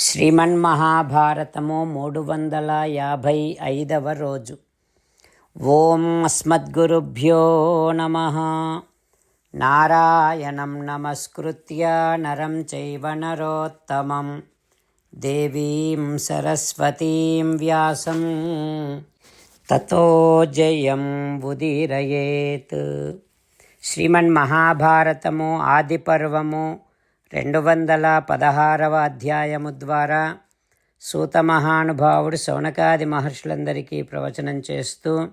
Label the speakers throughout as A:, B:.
A: శ్రీమన్మహాభారతము మూడు వందల యాభై ఐదవ రోజు. ఓం అస్మద్గురుభ్యో నమ. నారాయణం నమస్కృత్య నరం చైవ నరోత్తమం. దేవీం సరస్వతీం వ్యాసం. తతో జయం ఉదీరయేత్. శ్రీమన్మహాభారతము ఆదిపర్వము రెండు వందల పదహారవ అధ్యాయము ద్వారా సూత మహానుభావుడు శౌనకాది మహర్షులందరికీ ప్రవచనం చేస్తూ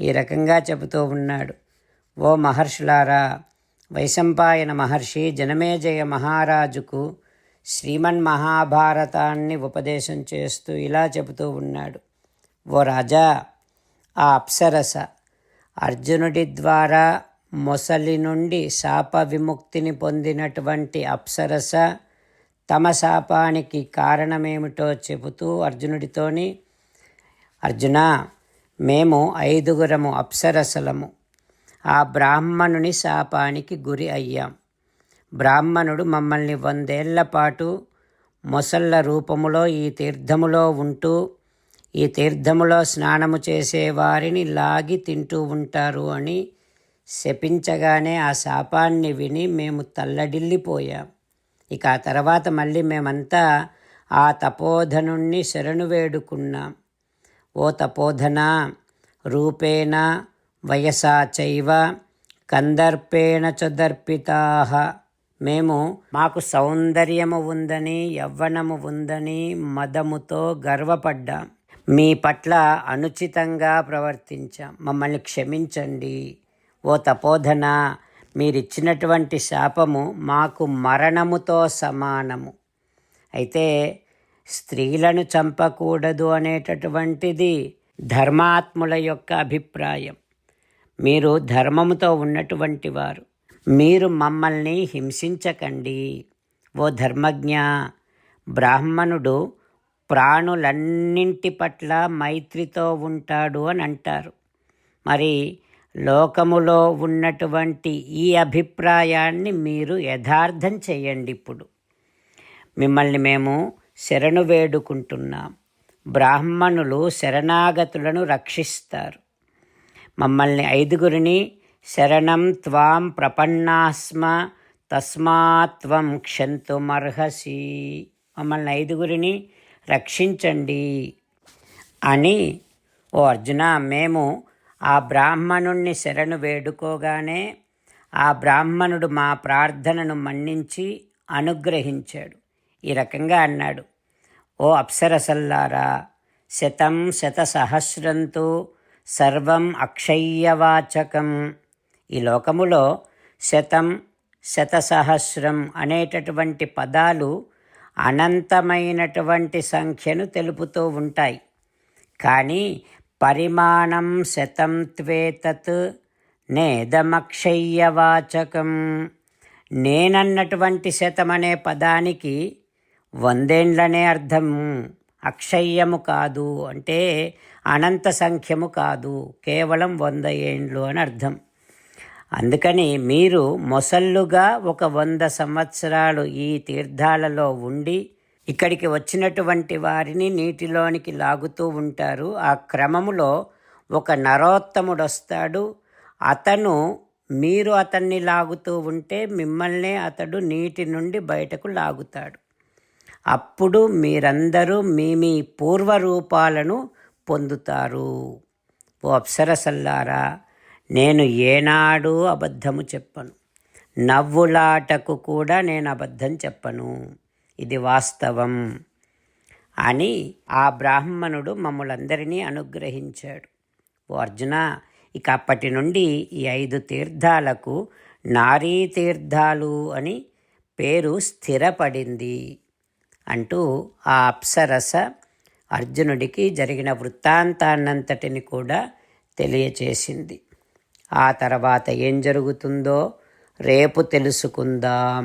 A: ఈ రకంగా చెబుతూ ఉన్నాడు. ఓ మహర్షులారా వైశంపాయన మహర్షి జనమేజయ మహారాజుకు శ్రీమన్ మహాభారతాన్ని ఉపదేశం చేస్తూ ఇలా చెబుతూ ఉన్నాడు. ఓ రాజా ఆ అప్సరస అర్జునుడి ద్వారా మొసలి నుండి శాప విముక్తిని పొందినటువంటి అప్సరస తమ శాపానికి కారణమేమిటో చెబుతూ అర్జునుడితోని అర్జున మేము ఐదుగురము అప్సరసలము. ఆ బ్రాహ్మణుని శాపానికి గురి అయ్యాం. బ్రాహ్మణుడు మమ్మల్ని వందేళ్ళ పాటు మొసళ్ళ రూపములో ఈ తీర్థములో ఉంటూ ఈ తీర్థములో స్నానము చేసేవారిని లాగి తింటూ ఉంటారు అని శపించగానే ఆ శాపాన్ని విని మేము తల్లడిల్లిపోయాం. ఇక ఆ తర్వాత మళ్ళీ మేమంతా ఆ తపోధనుణ్ణి శరణు వేడుకున్నాం. ఓ తపోధన రూపేణ వయసా చైవ కందర్పేణ చదర్పితాహ మేము మాకు సౌందర్యము ఉందని యవ్వనము ఉందని మదముతో గర్వపడ్డాం. మీ పట్ల అనుచితంగా ప్రవర్తించాం. మమ్మల్ని క్షమించండి. ఓ తపోధన మీరిచ్చినటువంటి శాపము మాకు మరణముతో సమానము. అయితే స్త్రీలను చంపకూడదు అనేటటువంటిది ధర్మాత్ముల యొక్క అభిప్రాయం. మీరు ధర్మముతో ఉన్నటువంటి వారు మీరు మమ్మల్ని హింసించకండి. ఓ ధర్మజ్ఞ బ్రాహ్మణుడు ప్రాణులన్నింటి పట్ల మైత్రితో ఉంటాడు అని అంటారు. మరి లోకములో ఉన్నటువంటి ఈ అభిప్రాయాన్ని మీరు యథార్థం చేయండి ఇప్పుడు. మిమ్మల్ని మేము శరణు వేడుకుంటున్నాం. బ్రాహ్మణులు శరణాగతులను రక్షిస్తారు. మమ్మల్ని ఐదుగురిని శరణం త్వాం ప్రపన్నాస్మ తస్మాత్వం క్షంతుమర్హసి మమ్మల్ని ఐదుగురిని రక్షించండి అని ఓ అర్జున మేము ఆ బ్రాహ్మణుణ్ణి శరణు వేడుకోగానే ఆ బ్రాహ్మణుడు మా ప్రార్థనను మన్నించి అనుగ్రహించాడు. ఈ రకంగా అన్నాడు. ఓ అప్సరసల్లారా శతం శత సహస్రంతో సర్వం అక్షయ్యవాచకం. ఈ లోకములో శతం శతసహస్రం అనేటటువంటి పదాలు అనంతమైనటువంటి సంఖ్యను తెలుపుతూ ఉంటాయి. కానీ పరిమాణం శతం త్వేతత్ నేదమక్షయ్యవాచకం. నేనన్నటువంటి శతం అనే పదానికి వందేండ్లనే అర్థం. అక్షయ్యము కాదు అంటే అనంత సంఖ్యము కాదు. కేవలం వంద ఏండ్లు అని అర్థం. అందుకని మీరు మొసళ్ళుగా ఒక వంద సంవత్సరాలు ఈ తీర్థాలలో ఉండి ఇక్కడికి వచ్చినటువంటి వారిని నీటిలోనికి లాగుతూ ఉంటారు. ఆ క్రమములో ఒక నరోత్తముడు వస్తాడు అతను మీరు అతన్ని లాగుతూ ఉంటే మిమ్మల్నే అతడు నీటి నుండి బయటకు లాగుతాడు. అప్పుడు మీరందరూ మీ మీ పూర్వరూపాలను పొందుతారు. ఓ అప్సరసల్లారా నేను ఏనాడు అబద్ధము చెప్పను. నవ్వులాటకు కూడా నేను అబద్ధం చెప్పను. ఇది వాస్తవం అని ఆ బ్రాహ్మణుడు మమ్మలందరినీ అనుగ్రహించాడు. ఓ అర్జున ఇక అప్పటి నుండి ఈ ఐదు తీర్థాలకు నారీ తీర్థాలు అని పేరు స్థిరపడింది అంటూ ఆ అప్సరస అర్జునుడికి జరిగిన వృత్తాంతాన్నంతటిని కూడా తెలియచేసింది. ఆ తర్వాత ఏం జరుగుతుందో రేపు తెలుసుకుందాం